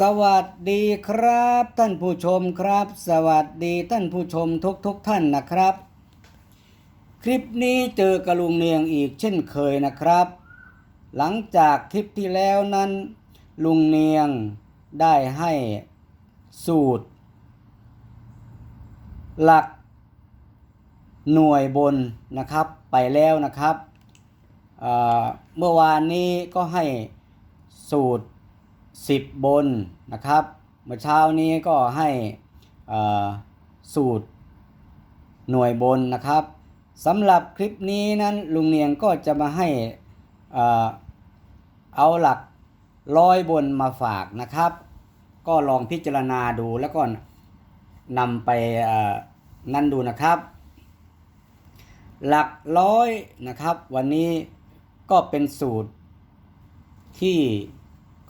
สวัสดีครับ ท่านผู้ชมครับ สวัสดีท่านผู้ชมทุกทุกท่านนะครับ คลิปนี้เจอกระลุงเนียงอีกเช่นเคยนะครับ หลังจากคลิปที่แล้วนั้น ลุงเนียงได้ให้สูตร หลักหน่วยบนนะครับไปแล้วนะครับเเมื่อวานนี้ก็ให้สูตร 10 บนนะครับเมื่อเช้านี้ก็ให้สูตรหน่วยบนนะครับสำหรับคลิปนี้นั้นลุงเนียงก็จะมาให้เอาหลักร้อยบนมาฝากนะครับ ก็ลองพิจารณาดูแล้วก็นำไปนั่นดูนะครับ หลักร้อยนะครับ วันนี้ก็เป็นสูตรที่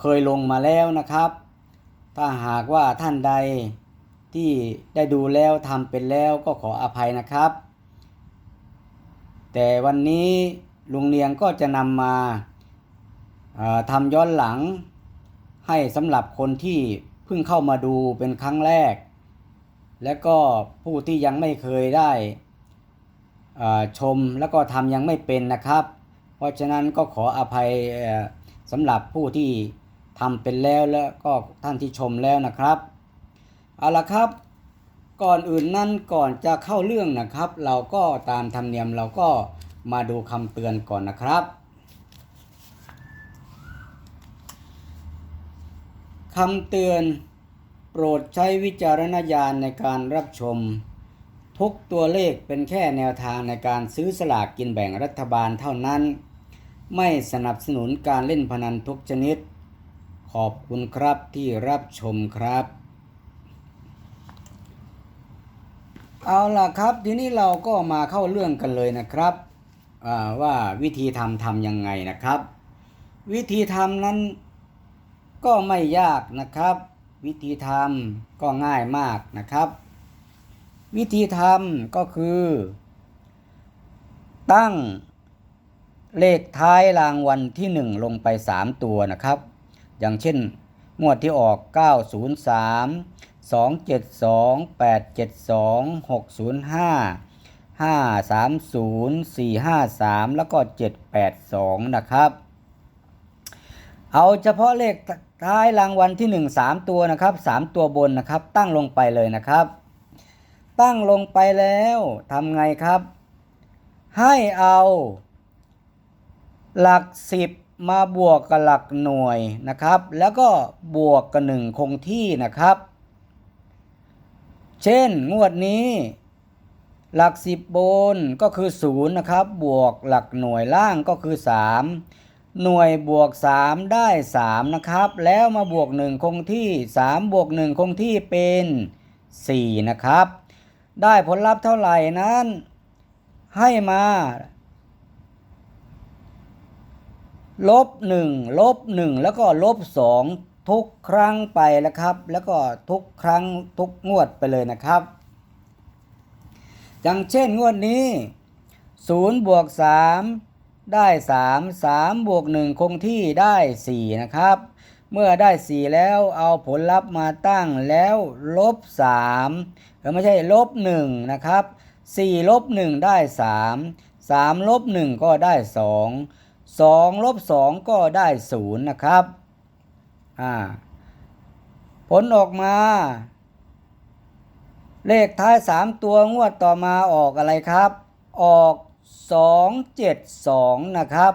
เคยลงมาแล้วนะครับ ถ้าหากว่าท่านใดที่ได้ดูแล้วทำเป็นแล้วก็ขออภัยนะครับ แต่วันนี้ลุงเนียงก็จะนำมาทำย้อนหลัง ให้สำหรับคนที่เพิ่งเข้ามาดูเป็นครั้งแรก และก็ผู้ที่ยังไม่เคยได้ชมแล้วก็ทำยังไม่เป็นนะครับ เพราะฉะนั้นก็ขออภัยสำหรับผู้ที่ ทำเป็นแล้วแล้วก็ท่านที่ชมแล้วนะครับเอาละครับ ก่อนอื่นนั้นก่อนจะเข้าเรื่องนะครับ เราก็ตามธรรมเนียมเราก็มาดูคำเตือนก่อนนะครับคำเตือนโปรดใช้วิจารณญาณในการรับชม ทุกตัวเลขเป็นแค่แนวทางในการซื้อสลากกินแบ่งรัฐบาลเท่านั้น ไม่สนับสนุนการเล่นพนันทุกชนิด ขอบคุณครับที่รับชมครับ เอาล่ะครับทีนี้เราก็มาเข้าเรื่องกันเลยนะครับว่าวิธีทำทำยังไงนะครับ วิธีทำนั้นก็ไม่ยากนะครับ วิธีทำก็ง่ายมากนะครับ วิธีทำก็คือ ตั้งเลขท้ายรางวัลที่ 1 ลงไป 3 ตัวนะครับ อย่างเช่น งวดที่ออก 903 272 872 605 530 453 แล้วก็ 782 นะครับ เอาเฉพาะเลขท้ายรางวัลที่ 1 3 ตัวนะครับ 3 ตัวบนนะครับ ตั้งลงไปเลยนะครับ ตั้งลงไปแล้วทำไงครับ ให้เอา หลัก 10 มาบวกกับหลักหน่วยนะครับ แล้วก็บวกกับหนึ่งคงที่นะครับ เช่นงวดนี้ หลัก10บนก็คือ0นะครับ บวกหลักหน่วยล่างก็คือ3หน่วยบวก3ได้3นะครับ แล้วมาบวก1คงที่3บวก1คงที่เป็น4นะครับ ได้ผลลัพธ์เท่าไหร่นั้น ให้มา ลบ1ลบ1แล้วก็ลบ2ทุกครั้งไปนะครับ แล้วก็ทุกครั้งทุกงวดไปเลยนะครับ อย่างเช่นงวดนี้0บวก3ได้3 3บวก1คงที่ได้4นะครับ เมื่อได้4แล้วเอาผลลัพธ์มาตั้งแล้วลบ3เออไม่ใช่ลบ1นะครับ4ลบ1ได้3 3ลบ1ก็ได้2 2ลบ2ก็ได้ 0 นะครับอ่าผลออกมา เลขท้าย 3 ตัวงวดต่อมาออกอะไรครับ ออก 272 นะครับ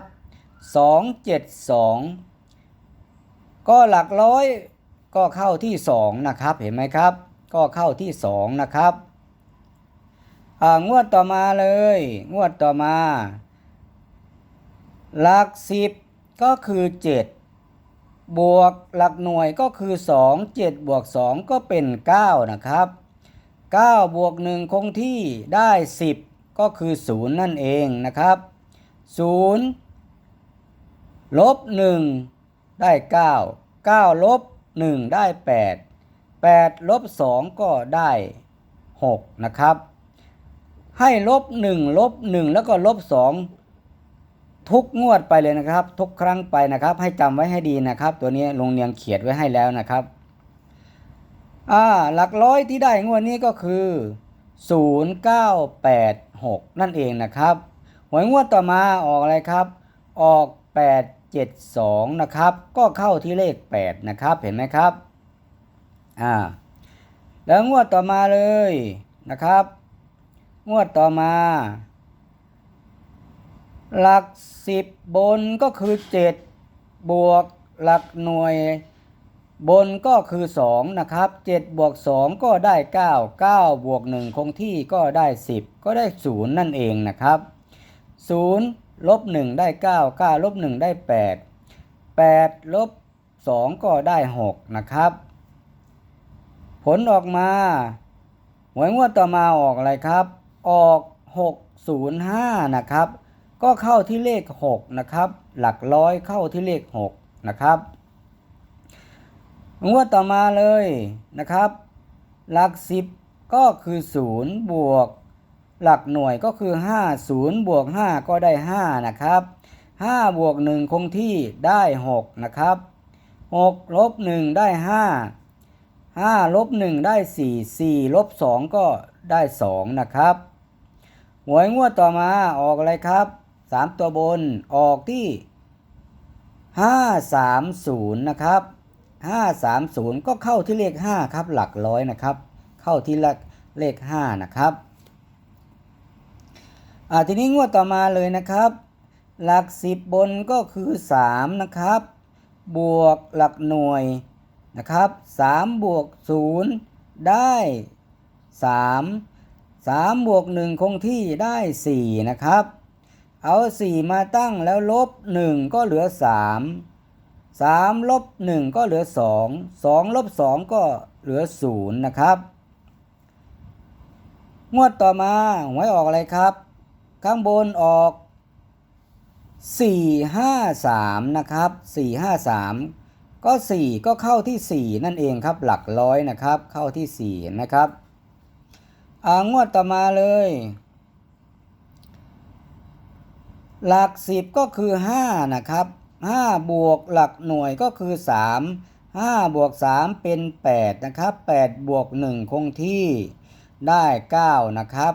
272 ก็หลักร้อยก็เข้าที่ 2 นะครับ เห็นไหมครับ ก็เข้าที่ 2 นะครับอ่างวดต่อมาเลย งวดต่อมา หลัก10ก็คือ 7 บวกหลักหน่วยก็คือ 2 7 บวก 2 ก็เป็น 9 นะครับ 9 บวก 1 คงที่ได้ 10 ก็คือ 0 นั่นเองนะครับ 0 ลบ 1 ได้ 9 9 ลบ 1 ได้ 8 8 ลบ 2 ก็ได้ 6 นะครับ ให้ลบ 1 ลบ 1 แล้วก็ลบ 2 ทุกงวดไปเลยนะครับ ทุกครั้งไปนะครับ ให้จำไว้ให้ดีนะครับ ตัวนี้ลงเนียงเขียนไว้ให้แล้วนะครับอ่าหลักร้อยที่ได้งวดนี้ก็คือ 0986 นั่นเองนะครับหวยงวดต่อมาออกอะไรครับ ออก 872 นะครับ ก็เข้าที่เลข 8 นะครับ เห็นไหมครับอ่าแล้วงวดต่อมาเลยนะครับ งวดต่อมา หลัก10บนก็คือ7บวกหลักหน่วย บนก็คือ2นะครับ7บวก2ก็ได้9 9บวก1คงที่ก็ได้10ก็ได้0นั่นเองนะครับ0ลบ1ได้9 9ลบ1ได้8 8ลบ2ก็ได้6นะครับ ผลออกมาหวยงวดต่อมาออกอะไรครับ ออก605นะครับ ก็เข้าที่เลข 6 นะครับ หลักร้อยเข้าที่เลข 6 นะครับ งวดต่อมาเลยนะครับ หลัก 10 ก็คือ 0 บวก หลักหน่วยก็คือ 5 0 บวก 5 ก็ได้ 5 นะครับ 5 บวก 1 คงที่ได้ 6 นะครับ 6 ลบ 1 ได้ 5 5 ลบ 1 ได้ 4 4 ลบ 2 ก็ได้ 2 นะครับหวยงวดต่อมาออกอะไรครับ 3ตัวบนออกที่530นะครับ530ก็เข้าที่เลข5ครับหลักร้อยนะครับ เข้าที่เลขเลข5นะครับอ่าทีนี้งวดต่อมาเลยนะครับ หลัก10บนก็คือ3นะครับ บวกหลักหน่วยนะครับ3บวก0ได้3 3บวก1คงที่ได้4นะครับ เอา4มาตั้งแล้วลบ1ก็เหลือ3 3ลบ1ก็เหลือ2 2ลบ2ก็เหลือ0นะครับ งวดต่อมาหวยออกอะไรครับ ข้างบนออก4 5 3นะครับ4 5 3ก็4ก็เข้าที่4นั่นเองครับ หลักร้อยนะครับ เข้าที่4นะครับงวดต่อมาเลย หลัก10ก็คือ5นะครับ5บวกหลักหน่วยก็คือ3 5บวก3เป็น8นะครับ8บวก1คงที่ได้9นะครับ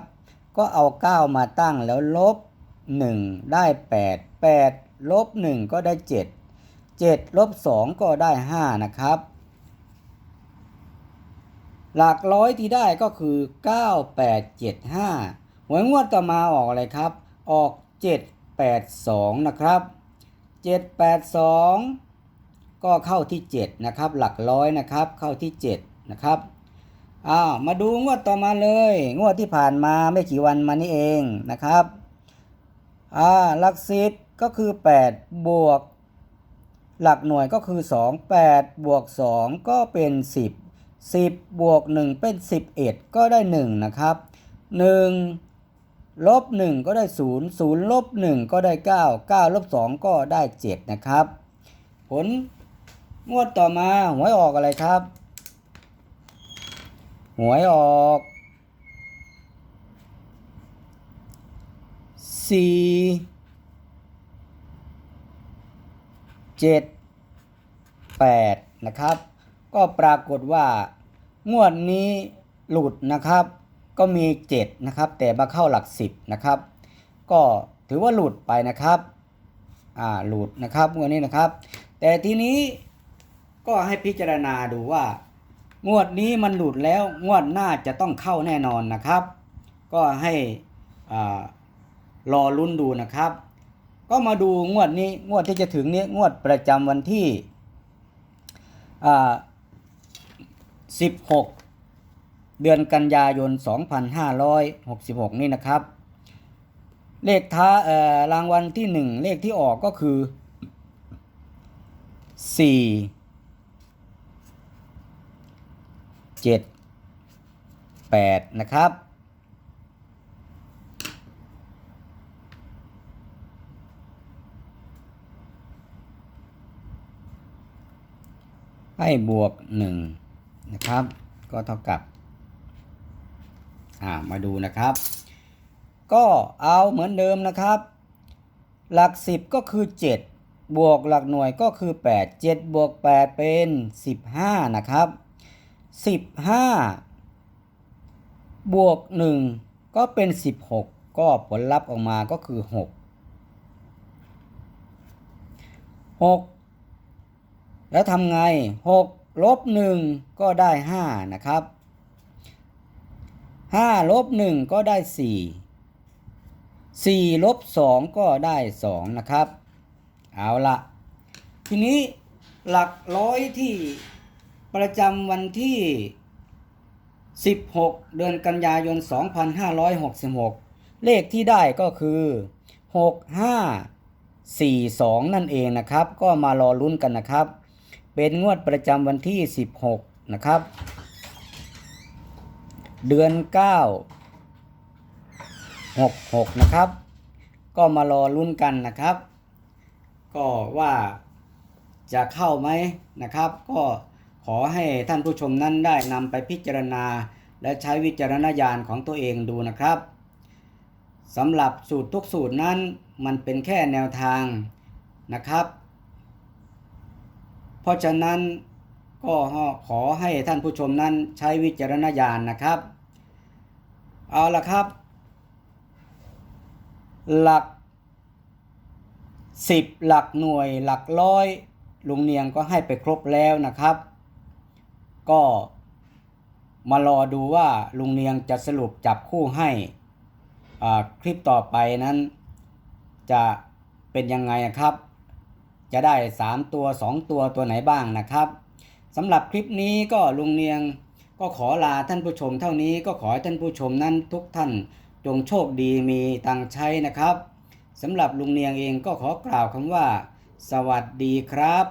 ก็เอา9มาตั้งแล้วลบ1ได้8 8ลบ1ก็ได้7 7ลบ2ก็ได้5นะครับ หลักร้อยที่ได้ก็คือ9 8 7 5หวยงวดต่อมาออกอะไรครับ ออก7 8 2 นะครับ 7 8 2 ก็เข้าที่ 7 นะครับ หลักร้อยนะครับ เข้าที่ 7 นะครับ อ้าว มาดูงวดต่อมาเลย งวดที่ผ่านมาไม่กี่วันมานี้เองนะครับ อ่า หลักสิบก็คือ 8 บวก หลักหน่วยก็คือ 2 8 บวก 2 ก็เป็น 10 10 บวก 1 เป็น 11 ก็ได้ 1 นะครับ 1 ลบ1ก็ได้ 0 0ลบ1ก็ได้ 9 9ลบ2ก็ได้ 7 นะครับ ผลงวดต่อมาหวยออกอะไรครับ หวยออกสี่เจ็ดแปดนะครับ ก็ปรากฏว่างวดนี้หลุดนะครับ ก็มีเจ็ดนะครับ แต่มาเข้าหลักสิบนะครับ ก็ถือว่าหลุดไปนะครับ อ่า หลุดนะครับงวดนี้นะครับ แต่ทีนี้ก็ให้พิจารณาดูว่า งวดนี้มันหลุดแล้วงวดหน้าจะต้องเข้าแน่นอนนะครับ ก็ให้อ่ารอลุ้นดูนะครับ ก็มาดูงวดนี้งวดที่จะถึงนี้งวดประจำวันที่อ่า16 เดือนกันยายน 2566 นี่นะครับ เลขท้าเอ่อรางวัลที่ 1 เลขที่ออกก็คือ4เจ็ดแปดนะครับ ให้บวกหนึ่งนะครับ ก็เท่ากับ อ่ามาดูนะครับ ก็เอาเหมือนเดิมนะครับ หลักสิบก็คือ 7 บวกหลักหน่วยก็คือ 8 7บวก8เป็น 15 นะครับ 15 บวก 1 ก็เป็น 16 ก็ผลลัพธ์ออกมาก็คือ 6 6 แล้วทำไง 6 ลบ 1 ก็ได้ 5 นะครับ 5ลบ1ก็ได้4 4ลบ2ก็ได้2นะครับ เอาละทีนี้หลักร้อยที่ประจำวันที่ 16 เดือนกันยายน 2566 เลขที่ได้ก็คือ 6542 นั่นเองนะครับ ก็มารอลุ้นกันนะครับ เป็นงวดประจำวันที่ 16 นะครับ เดือน 9 66 นะครับ ก็มารอลุ้นกันนะครับ ก็ว่าจะเข้าไหมนะครับ ก็ขอให้ท่านผู้ชมนั้นได้นำไปพิจารณา และใช้วิจารณญาณของตัวเองดูนะครับสำหรับสูตรทุกสูตรนั้นมันเป็นแค่แนวทางนะครับ เพราะฉะนั้น ก็ขอให้ท่านผู้ชมนั้นใช้วิจารณญาณนะครับ เอาละครับ หลักสิบหลักหน่วยหลักร้อยลุงเนียงก็ให้ไปครบแล้วนะครับ ก็มารอดูว่าลุงเนียงจะสรุปจับคู่ให้คลิปต่อไปนั้น จะเป็นยังไงครับ จะได้ 3 ตัว 2 ตัวตัวไหนบ้างนะครับ สำหรับคลิปนี้ก็ลุงเนียงก็ขอลาท่านผู้ชมเท่านี้ก็ขอให้ท่านผู้ชมนั้นทุกท่านจงโชคดีมีตังใช้นะครับสำหรับลุงเนียงเองก็ขอกล่าวคำว่า สวัสดีครับ